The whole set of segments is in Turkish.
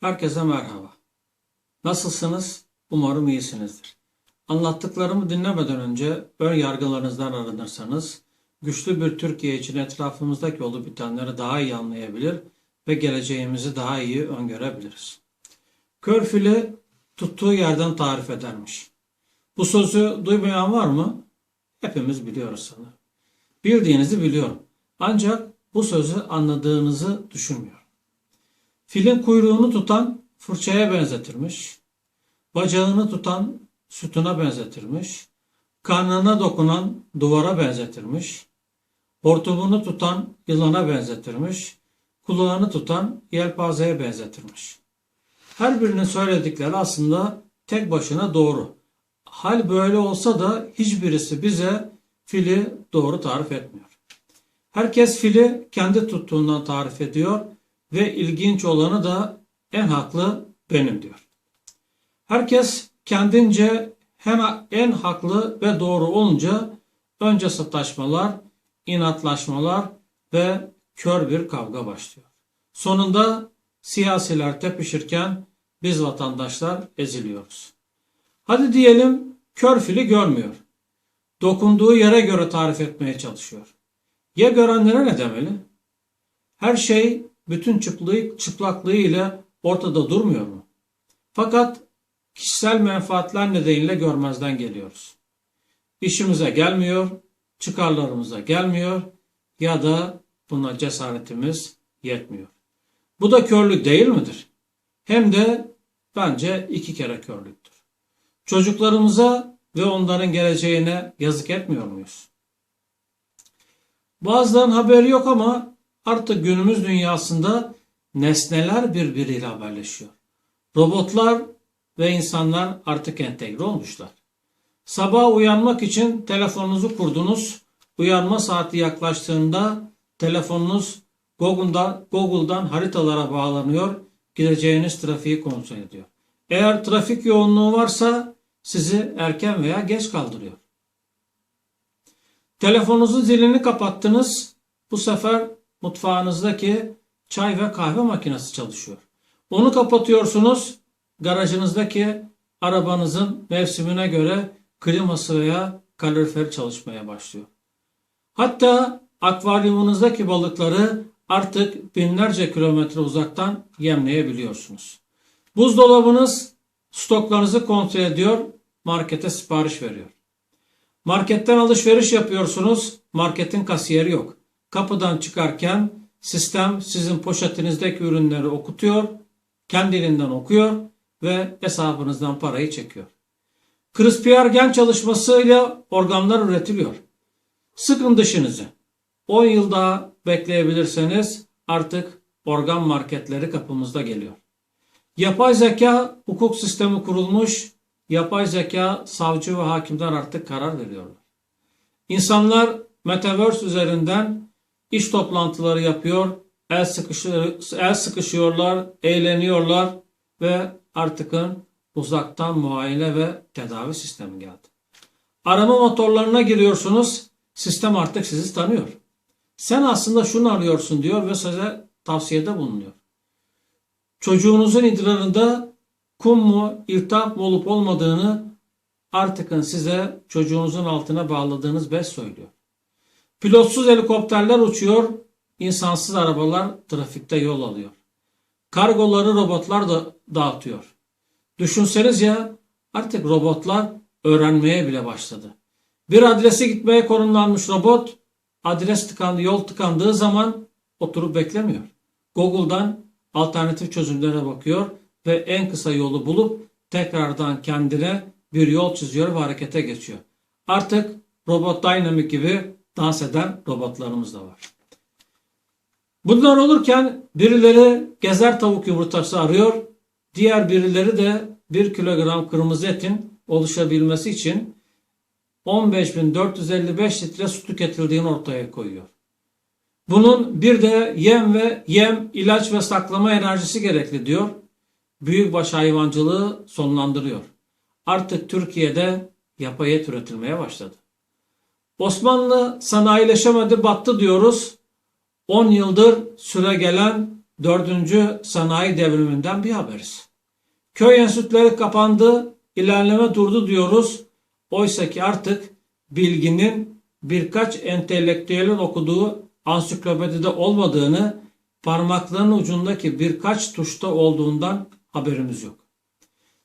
Herkese merhaba. Nasılsınız? Umarım iyisinizdir. Anlattıklarımı dinlemeden önce ön yargılarınızdan arınırsanız, güçlü bir Türkiye için etrafımızdaki olup bitenleri daha iyi anlayabilir ve geleceğimizi daha iyi öngörebiliriz. Kör fili tuttuğu yerden tarif edermiş. Bu sözü duymayan var mı? Hepimiz biliyoruz sanırım. Bildiğinizi biliyorum. Ancak bu sözü anladığınızı düşünmüyorum. Filin kuyruğunu tutan fırçaya benzetirmiş. Bacağını tutan sütuna benzetirmiş. Karnına dokunan duvara benzetirmiş. Hortumunu tutan yılana benzetirmiş. Kulağını tutan yelpazeye benzetirmiş. Her birinin söyledikleri aslında tek başına doğru. Hal böyle olsa da hiçbirisi bize fili doğru tarif etmiyor. Herkes fili kendi tuttuğundan tarif ediyor ve ilginç olanı da en haklı benim diyor. Herkes kendince hem en haklı ve doğru olunca önce sataşmalar, inatlaşmalar ve kör bir kavga başlıyor. Sonunda siyasiler tepişirken biz vatandaşlar eziliyoruz. Hadi diyelim kör fili görmüyor. Dokunduğu yere göre tarif etmeye çalışıyor. Ya görenlere ne demeli? Her şey bütün çıplığı, çıplaklığıyla ortada durmuyor mu? Fakat kişisel menfaatler nedeniyle görmezden geliyoruz. İşimize gelmiyor, çıkarlarımıza gelmiyor ya da buna cesaretimiz yetmiyor. Bu da körlük değil midir? Hem de bence iki kere körlüktür. Çocuklarımıza ve onların geleceğine yazık etmiyor muyuz? Bazılarının haberi yok ama artık günümüz dünyasında nesneler birbiriyle haberleşiyor. Robotlar ve insanlar artık entegre olmuşlar. Sabah uyanmak için telefonunuzu kurdunuz. Uyanma saati yaklaştığında telefonunuz Google'dan, Google'dan haritalara bağlanıyor. Gideceğiniz trafiği kontrol ediyor. Eğer trafik yoğunluğu varsa sizi erken veya geç kaldırıyor. Telefonunuzun zilini kapattınız. Bu sefer mutfağınızdaki çay ve kahve makinesi çalışıyor. Onu kapatıyorsunuz. Garajınızdaki arabanızın mevsimine göre kliması veya kalorifer çalışmaya başlıyor. Hatta akvaryumunuzdaki balıkları artık binlerce kilometre uzaktan yemleyebiliyorsunuz. Buzdolabınız stoklarınızı kontrol ediyor, markete sipariş veriyor. Marketten alışveriş yapıyorsunuz, marketin kasiyeri yok. Kapıdan çıkarken sistem sizin poşetinizdeki ürünleri okutuyor, kendiliğinden okuyor ve hesabınızdan parayı çekiyor. CRISPR gen çalışmasıyla organlar üretiliyor. Sıkın dişinizi. 10 yıl daha bekleyebilirseniz artık organ marketleri kapımızda geliyor. Yapay zeka hukuk sistemi kurulmuş, yapay zeka savcı ve hakimler artık karar veriyorlar. İnsanlar Metaverse üzerinden iş toplantıları yapıyor, el, sıkışıyor, el sıkışıyorlar, eğleniyorlar ve artıkın uzaktan muayene ve tedavi sistemi geldi. Arama motorlarına giriyorsunuz, sistem artık sizi tanıyor. Sen aslında şunu arıyorsun diyor ve size tavsiyede bulunuyor. Çocuğunuzun idrarında kum mu, iltihap mı olup olmadığını artıkın size çocuğunuzun altına bağladığınız bez söylüyor. Pilotsuz helikopterler uçuyor, insansız arabalar trafikte yol alıyor. Kargoları robotlar da dağıtıyor. Düşünseniz ya artık robotlar öğrenmeye bile başladı. Bir adrese gitmeye konumlanmış robot adres tıkandı, yol tıkandığı zaman oturup beklemiyor. Google'dan alternatif çözümlere bakıyor ve en kısa yolu bulup tekrardan kendine bir yol çiziyor ve harekete geçiyor. Artık Robot Dynamic gibi dans eden robotlarımız da var. Bunlar olurken birileri gezer tavuk yumurtası arıyor. Diğer birileri de 1 kilogram kırmızı etin oluşabilmesi için 15.455 litre su tüketildiğini ortaya koyuyor. Bunun bir de yem ve yem, ilaç ve saklama enerjisi gerekli diyor. Büyükbaş hayvancılığı sonlandırıyor. Artık Türkiye'de yapay et üretilmeye başladı. Osmanlı sanayileşemedi battı diyoruz. 10 yıldır süre gelen dördüncü sanayi devriminden bir haberiz. Köy enstitüleri kapandı, ilerleme durdu diyoruz. Oysa ki artık bilginin birkaç entelektüelin okuduğu ansiklopedide olmadığını, parmaklarının ucundaki birkaç tuşta olduğundan haberimiz yok.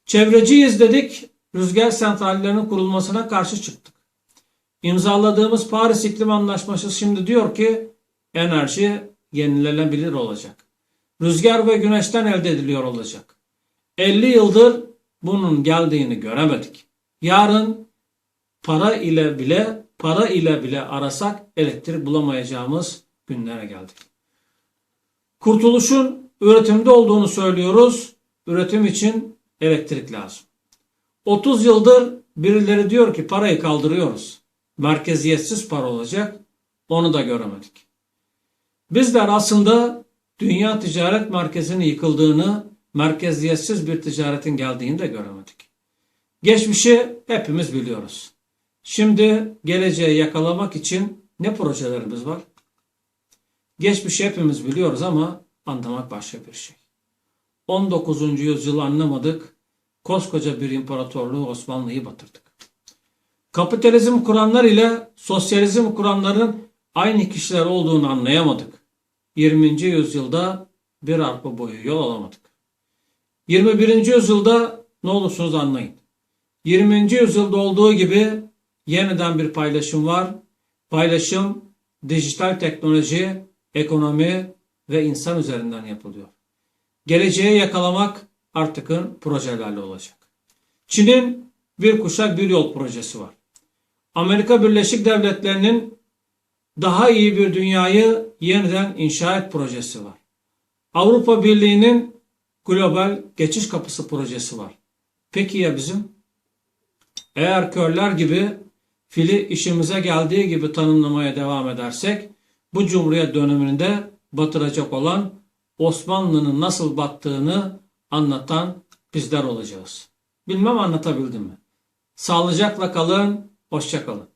Çevreciyiz dedik, rüzgar santrallerinin kurulmasına karşı çıktık. İmzaladığımız Paris İklim Anlaşması şimdi diyor ki enerji yenilenebilir olacak. Rüzgar ve güneşten elde ediliyor olacak. 50 yıldır bunun geldiğini göremedik. Yarın para ile bile para ile bile arasak elektrik bulamayacağımız günlere geldik. Kurtuluşun üretimde olduğunu söylüyoruz. Üretim için elektrik lazım. 30 yıldır birileri diyor ki parayı kaldırıyoruz. Merkeziyetsiz para olacak. Onu da göremedik. Bizler aslında dünya ticaret merkezinin yıkıldığını, merkeziyetsiz bir ticaretin geldiğini de göremedik. Geçmişi hepimiz biliyoruz. Şimdi geleceği yakalamak için ne projelerimiz var? Geçmişi hepimiz biliyoruz ama anlamak başka bir şey. 19. yüzyılı anlamadık. Koskoca bir imparatorluğu Osmanlı'yı batırdık. Kapitalizm kuranlar ile sosyalizm kuranların aynı kişiler olduğunu anlayamadık. 20. yüzyılda bir arpa boyu yol alamadık. 21. yüzyılda ne olursunuz anlayın. 20. yüzyılda olduğu gibi yeniden bir paylaşım var. Paylaşım dijital teknoloji, ekonomi ve insan üzerinden yapılıyor. Geleceği yakalamak artıkın projelerle olacak. Çin'in bir kuşak bir yol projesi var. Amerika Birleşik Devletleri'nin daha iyi bir dünyayı yeniden inşa et projesi var. Avrupa Birliği'nin global geçiş kapısı projesi var. Peki ya bizim? Eğer körler gibi fili işimize geldiği gibi tanımlamaya devam edersek bu Cumhuriyet döneminde batıracak olan Osmanlı'nın nasıl battığını anlatan bizler olacağız. Bilmem anlatabildim mi? Sağlıcakla kalın, hoşça kalın.